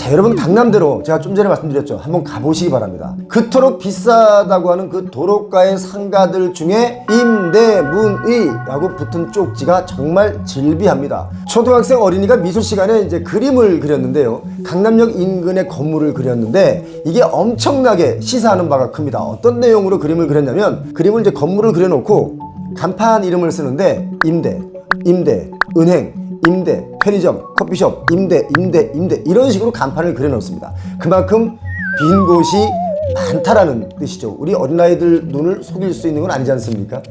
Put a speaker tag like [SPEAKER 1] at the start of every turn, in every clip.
[SPEAKER 1] 자 여러분 강남대로 제가 좀 전에 말씀드렸죠. 한번 가보시기 바랍니다. 그토록 비싸다고 하는 그 도로가의 상가들 중에 임대문의라고 붙은 쪽지가 정말 질비합니다. 초등학생 어린이가 미술 시간에 이제 그림을 그렸는데요. 강남역 인근의 건물을 그렸는데 이게 엄청나게 시사하는 바가 큽니다. 어떤 내용으로 그림을 그렸냐면 그림을 이제 건물을 그려놓고 간판 이름을 쓰는데 임대 임대 은행 임대, 편의점, 커피숍, 임대, 임대, 임대 이런 식으로 간판을 그려놓습니다. 그만큼 빈 곳이 많다라는 뜻이죠. 우리 어린아이들 눈을 속일 수 있는 건 아니지 않습니까?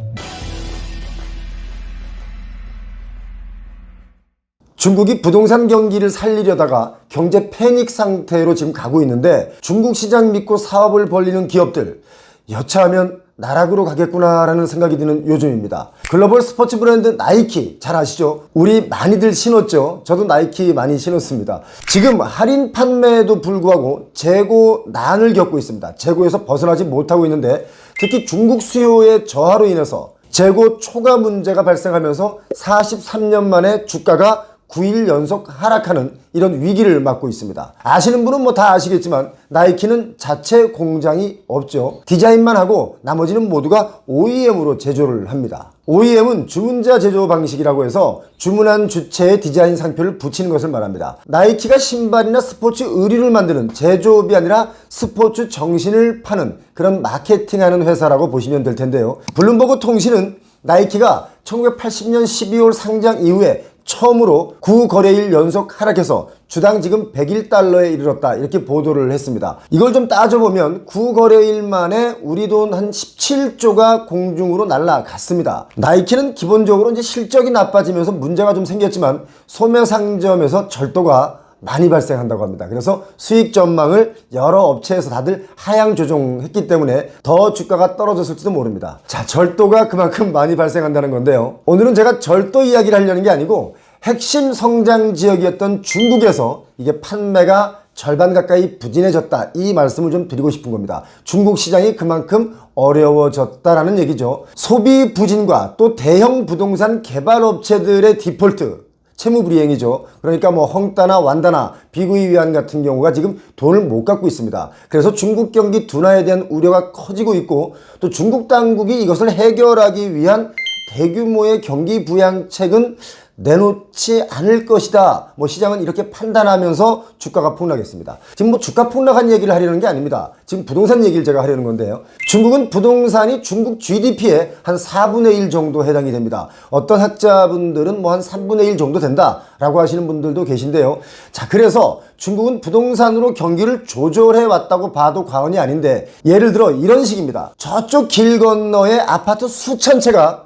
[SPEAKER 1] 중국이 부동산 경기를 살리려다가 경제 패닉 상태로 지금 가고 있는데 중국 시장 믿고 사업을 벌리는 기업들 여차하면 나락으로 가겠구나라는 생각이 드는 요즘입니다. 글로벌 스포츠 브랜드 나이키 잘 아시죠? 우리 많이들 신었죠? 저도 나이키 많이 신었습니다. 지금 할인 판매에도 불구하고 재고 난을 겪고 있습니다. 재고에서 벗어나지 못하고 있는데 특히 중국 수요의 저하로 인해서 재고 초과 문제가 발생하면서 43년 만에 주가가 9일 연속 하락하는 이런 위기를 맞고 있습니다. 아시는 분은 뭐 다 아시겠지만 나이키는 자체 공장이 없죠. 디자인만 하고 나머지는 모두가 OEM으로 제조를 합니다. OEM은 주문자 제조 방식이라고 해서 주문한 주체의 디자인 상표를 붙이는 것을 말합니다. 나이키가 신발이나 스포츠 의류를 만드는 제조업이 아니라 스포츠 정신을 파는 그런 마케팅하는 회사라고 보시면 될 텐데요. 블룸버그 통신은 나이키가 1980년 12월 상장 이후에 처음으로 9거래일 연속 하락해서 주당 지금 101달러에 이르렀다 이렇게 보도를 했습니다. 이걸 좀 따져보면 9거래일 만에 우리 돈 한 17조가 공중으로 날아갔습니다. 나이키는 기본적으로 이제 실적이 나빠지면서 문제가 좀 생겼지만 소매 상점에서 절도가 많이 발생한다고 합니다. 그래서 수익 전망을 여러 업체에서 다들 하향 조정했기 때문에 더 주가가 떨어졌을지도 모릅니다. 자, 절도가 그만큼 많이 발생한다는 건데요. 오늘은 제가 절도 이야기를 하려는 게 아니고 핵심 성장 지역이었던 중국에서 이게 판매가 절반 가까이 부진해졌다. 이 말씀을 좀 드리고 싶은 겁니다. 중국 시장이 그만큼 어려워졌다라는 얘기죠. 소비 부진과 또 대형 부동산 개발 업체들의 디폴트 채무불이행이죠. 그러니까 뭐 헝따나 완다나 비구이 위안 같은 경우가 지금 돈을 못 갖고 있습니다. 그래서 중국 경기 둔화에 대한 우려가 커지고 있고 또 중국 당국이 이것을 해결하기 위한 대규모의 경기 부양책은 내놓지 않을 것이다. 뭐 시장은 이렇게 판단하면서 주가가 폭락했습니다. 지금 뭐 주가 폭락한 얘기를 하려는 게 아닙니다. 지금 부동산 얘기를 제가 하려는 건데요. 중국은 부동산이 중국 GDP의 한 4분의 1 정도 해당이 됩니다. 어떤 학자분들은 뭐 한 3분의 1 정도 된다라고 하시는 분들도 계신데요. 자, 그래서 중국은 부동산으로 경기를 조절해 왔다고 봐도 과언이 아닌데 예를 들어 이런 식입니다. 저쪽 길 건너에 아파트 수천 채가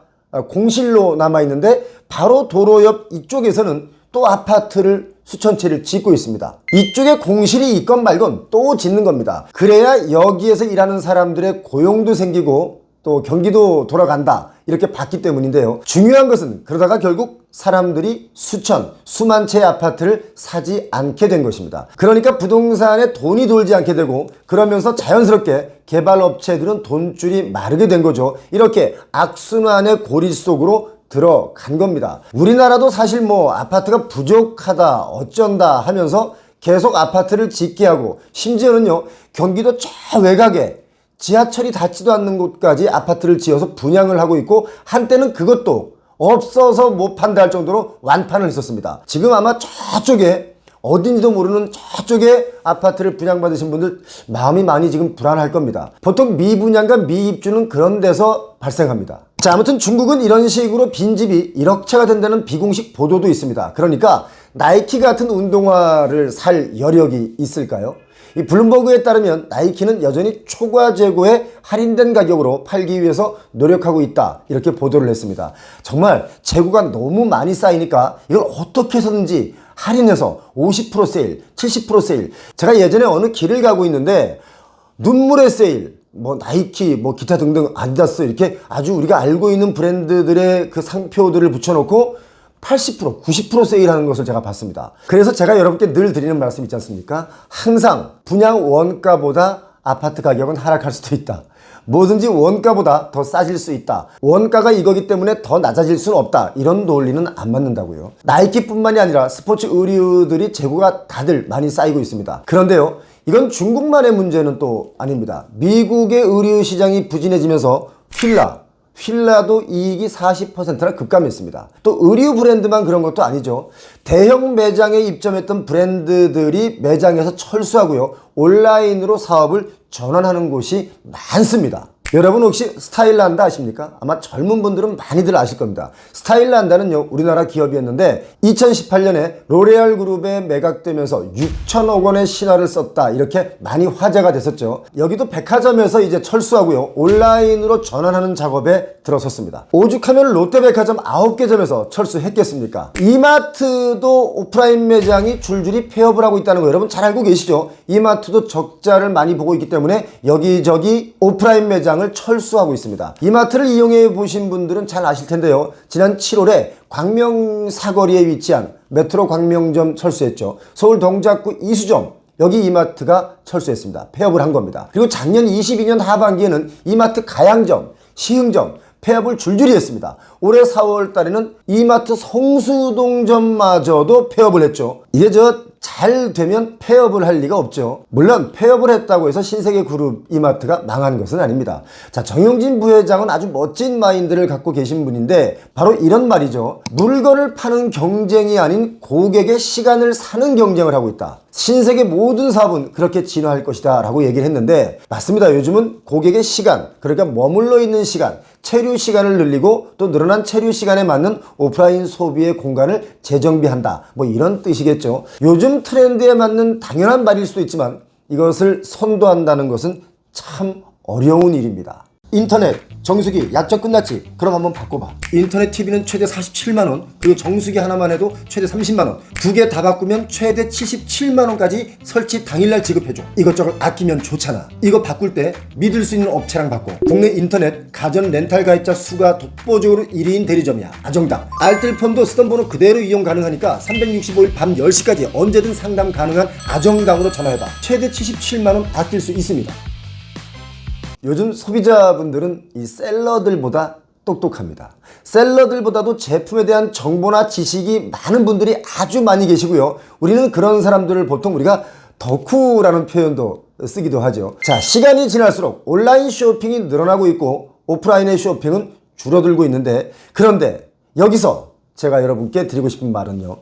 [SPEAKER 1] 공실로 남아 있는데 바로 도로 옆 이쪽에서는 또 아파트를 수천 채를 짓고 있습니다. 이쪽에 공실이 있건 말건 또 짓는 겁니다. 그래야 여기에서 일하는 사람들의 고용도 생기고 또 경기도 돌아간다. 이렇게 봤기 때문인데요. 중요한 것은 그러다가 결국 사람들이 수천, 수만 채의 아파트를 사지 않게 된 것입니다. 그러니까 부동산에 돈이 돌지 않게 되고 그러면서 자연스럽게 개발업체들은 돈줄이 마르게 된 거죠. 이렇게 악순환의 고리 속으로 들어간 겁니다. 우리나라도 사실 뭐 아파트가 부족하다, 어쩐다 하면서 계속 아파트를 짓게 하고 심지어는요, 경기도 저 외곽에 지하철이 닿지도 않는 곳까지 아파트를 지어서 분양을 하고 있고 한때는 그것도 없어서 못 판다 할 정도로 완판을 했었습니다. 지금 아마 저쪽에 어딘지도 모르는 저쪽에 아파트를 분양받으신 분들 마음이 많이 지금 불안할 겁니다. 보통 미분양과 미입주는 그런 데서 발생합니다. 자, 아무튼 중국은 이런 식으로 빈집이 1억 채가 된다는 비공식 보도도 있습니다. 그러니까 나이키 같은 운동화를 살 여력이 있을까요? 이 블룸버그에 따르면 나이키는 여전히 초과 재고에 할인된 가격으로 팔기 위해서 노력하고 있다. 이렇게 보도를 했습니다. 정말 재고가 너무 많이 쌓이니까 이걸 어떻게 해서든지 할인해서 50% 세일, 70% 세일. 제가 예전에 어느 길을 가고 있는데 눈물의 세일, 뭐 나이키, 뭐 기타 등등 아디다스 이렇게 아주 우리가 알고 있는 브랜드들의 그 상표들을 붙여놓고 80%, 90% 세일하는 것을 제가 봤습니다. 그래서 제가 여러분께 늘 드리는 말씀 있지 않습니까? 항상 분양 원가보다 아파트 가격은 하락할 수도 있다. 뭐든지 원가보다 더 싸질 수 있다. 원가가 이거기 때문에 더 낮아질 수는 없다. 이런 논리는 안 맞는다고요. 나이키뿐만이 아니라 스포츠 의류들이 재고가 다들 많이 쌓이고 있습니다. 그런데요. 이건 중국만의 문제는 또 아닙니다. 미국의 의류 시장이 부진해지면서 휠라, 휠라도 이익이 40%나 급감했습니다. 또 의류 브랜드만 그런 것도 아니죠. 대형 매장에 입점했던 브랜드들이 매장에서 철수하고요. 온라인으로 사업을 전환하는 곳이 많습니다. 여러분 혹시 스타일란다 아십니까? 아마 젊은 분들은 많이들 아실 겁니다. 스타일란다는요, 우리나라 기업이었는데 2018년에 로레알 그룹에 매각되면서 6천억 원의 신화를 썼다. 이렇게 많이 화제가 됐었죠. 여기도 백화점에서 이제 철수하고요. 온라인으로 전환하는 작업에 들어섰습니다. 오죽하면 롯데백화점 9개 점에서 철수했겠습니까? 이마트도 오프라인 매장이 줄줄이 폐업을 하고 있다는 거 여러분 잘 알고 계시죠? 이마트도 적자를 많이 보고 있기 때문에 여기저기 오프라인 매장을 철수하고 있습니다. 이마트를 이용해 보신 분들은 잘 아실 텐데요. 지난 7월에 광명 사거리에 위치한 메트로 광명점 철수했죠. 서울 동작구 이수점 여기 이마트가 철수했습니다. 폐업을 한 겁니다. 그리고 작년 22년 하반기에는 이마트 가양점, 시흥점 폐업을 줄줄이 했습니다. 올해 4월 달에는 이마트 성수동점마저도 폐업을 했죠. 이게 저 잘 되면 폐업을 할 리가 없죠. 물론 폐업을 했다고 해서 신세계 그룹 이마트가 망한 것은 아닙니다. 자, 정용진 부회장은 아주 멋진 마인드를 갖고 계신 분인데 바로 이런 말이죠. 물건을 파는 경쟁이 아닌 고객의 시간을 사는 경쟁을 하고 있다. 신세계 모든 사업은 그렇게 진화할 것이다 라고 얘기를 했는데 맞습니다. 요즘은 고객의 시간, 그러니까 머물러 있는 시간, 체류 시간을 늘리고 또 늘어난 체류 시간에 맞는 오프라인 소비의 공간을 재정비한다. 뭐 이런 뜻이겠죠. 요즘 트렌드에 맞는 당연한 말일 수도 있지만 이것을 선도한다는 것은 참 어려운 일입니다. 인터넷 정수기 약정 끝났지? 그럼 한번 바꿔봐. 인터넷 TV는 최대 47만원, 그리고 정수기 하나만 해도 최대 30만원, 두 개 다 바꾸면 최대 77만원까지 설치 당일날 지급해줘. 이것저것 아끼면 좋잖아. 이거 바꿀 때 믿을 수 있는 업체랑 바꿔. 국내 인터넷 가전 렌탈 가입자 수가 독보적으로 1위인 대리점이야. 아정당. 알뜰폰도 쓰던 번호 그대로 이용 가능하니까 365일 밤 10시까지 언제든 상담 가능한 아정당으로 전화해봐. 최대 77만원 아낄 수 있습니다. 요즘 소비자분들은 이 셀러들보다 똑똑합니다. 셀러들보다도 제품에 대한 정보나 지식이 많은 분들이 아주 많이 계시고요. 우리는 그런 사람들을 보통 우리가 덕후라는 표현도 쓰기도 하죠. 자, 시간이 지날수록 온라인 쇼핑이 늘어나고 있고 오프라인의 쇼핑은 줄어들고 있는데 그런데 여기서 제가 여러분께 드리고 싶은 말은요.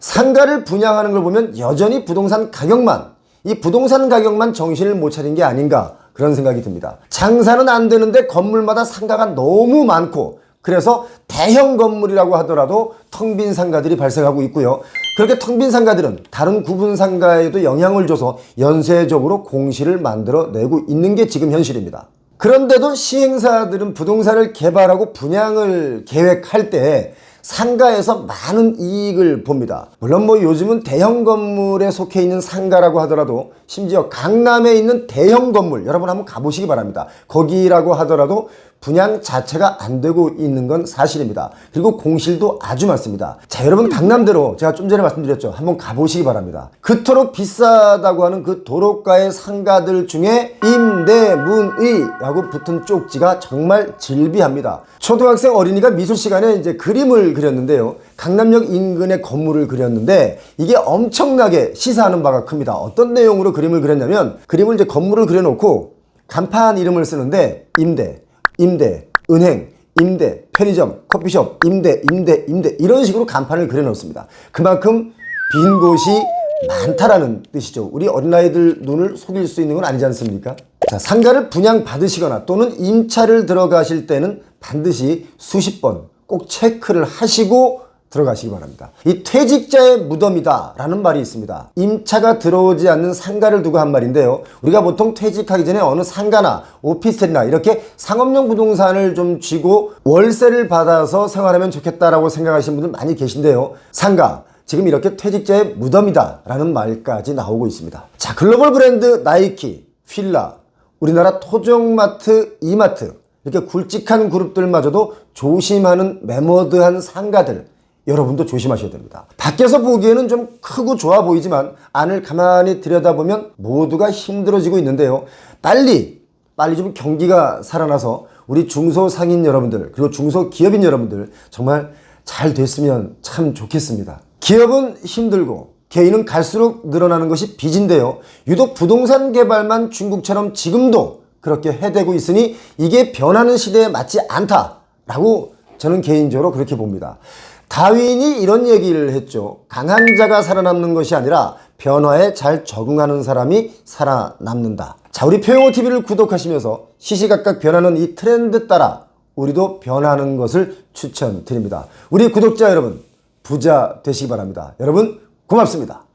[SPEAKER 1] 상가를 분양하는 걸 보면 여전히 부동산 가격만 이 부동산 가격만 정신을 못 차린 게 아닌가 그런 생각이 듭니다. 장사는 안 되는데 건물마다 상가가 너무 많고 그래서 대형 건물이라고 하더라도 텅 빈 상가들이 발생하고 있고요. 그렇게 텅 빈 상가들은 다른 구분 상가에도 영향을 줘서 연쇄적으로 공시를 만들어 내고 있는 게 지금 현실입니다. 그런데도 시행사들은 부동산을 개발하고 분양을 계획할 때 상가에서 많은 이익을 봅니다. 물론 뭐 요즘은 대형 건물에 속해 있는 상가라고 하더라도 심지어 강남에 있는 대형 건물 여러분 한번 가보시기 바랍니다. 거기라고 하더라도 분양 자체가 안 되고 있는 건 사실입니다. 그리고 공실도 아주 많습니다. 자, 여러분 강남대로 제가 좀 전에 말씀드렸죠. 한번 가보시기 바랍니다. 그토록 비싸다고 하는 그 도로가의 상가들 중에 임대문의라고 붙은 쪽지가 정말 질비합니다. 초등학생 어린이가 미술 시간에 이제 그림을 그렸는데요. 강남역 인근의 건물을 그렸는데 이게 엄청나게 시사하는 바가 큽니다. 어떤 내용으로 그림을 그렸냐면 그림을 이제 건물을 그려놓고 간판 이름을 쓰는데 임대, 임대, 은행, 임대, 편의점, 커피숍, 임대, 임대, 임대 이런 식으로 간판을 그려놓습니다. 그만큼 빈 곳이 많다라는 뜻이죠. 우리 어린아이들 눈을 속일 수 있는 건 아니지 않습니까? 자, 상가를 분양 받으시거나 또는 임차를 들어가실 때는 반드시 수십 번 꼭 체크를 하시고 들어가시기 바랍니다. 이 퇴직자의 무덤이다 라는 말이 있습니다. 임차가 들어오지 않는 상가를 두고 한 말인데요. 우리가 보통 퇴직하기 전에 어느 상가나 오피스텔이나 이렇게 상업용 부동산을 좀 쥐고 월세를 받아서 생활하면 좋겠다라고 생각하시는 분들 많이 계신데요. 상가, 지금 이렇게 퇴직자의 무덤이다 라는 말까지 나오고 있습니다. 자, 글로벌 브랜드 나이키, 휠라, 우리나라 토종마트, 이마트 이렇게 굵직한 그룹들마저도 조심하는 매머드한 상가들 여러분도 조심하셔야 됩니다. 밖에서 보기에는 좀 크고 좋아 보이지만 안을 가만히 들여다보면 모두가 힘들어지고 있는데요. 빨리 빨리 좀 경기가 살아나서 우리 중소상인 여러분들 그리고 중소기업인 여러분들 정말 잘 됐으면 참 좋겠습니다. 기업은 힘들고 개인은 갈수록 늘어나는 것이 빚인데요. 유독 부동산 개발만 중국처럼 지금도 그렇게 해대고 있으니 이게 변하는 시대에 맞지 않다라고 저는 개인적으로 그렇게 봅니다. 다윈이 이런 얘기를 했죠. 강한 자가 살아남는 것이 아니라 변화에 잘 적응하는 사람이 살아남는다. 자, 우리 표용호 TV를 구독하시면서 시시각각 변하는 이 트렌드 따라 우리도 변하는 것을 추천드립니다. 우리 구독자 여러분, 부자 되시기 바랍니다. 여러분, 고맙습니다.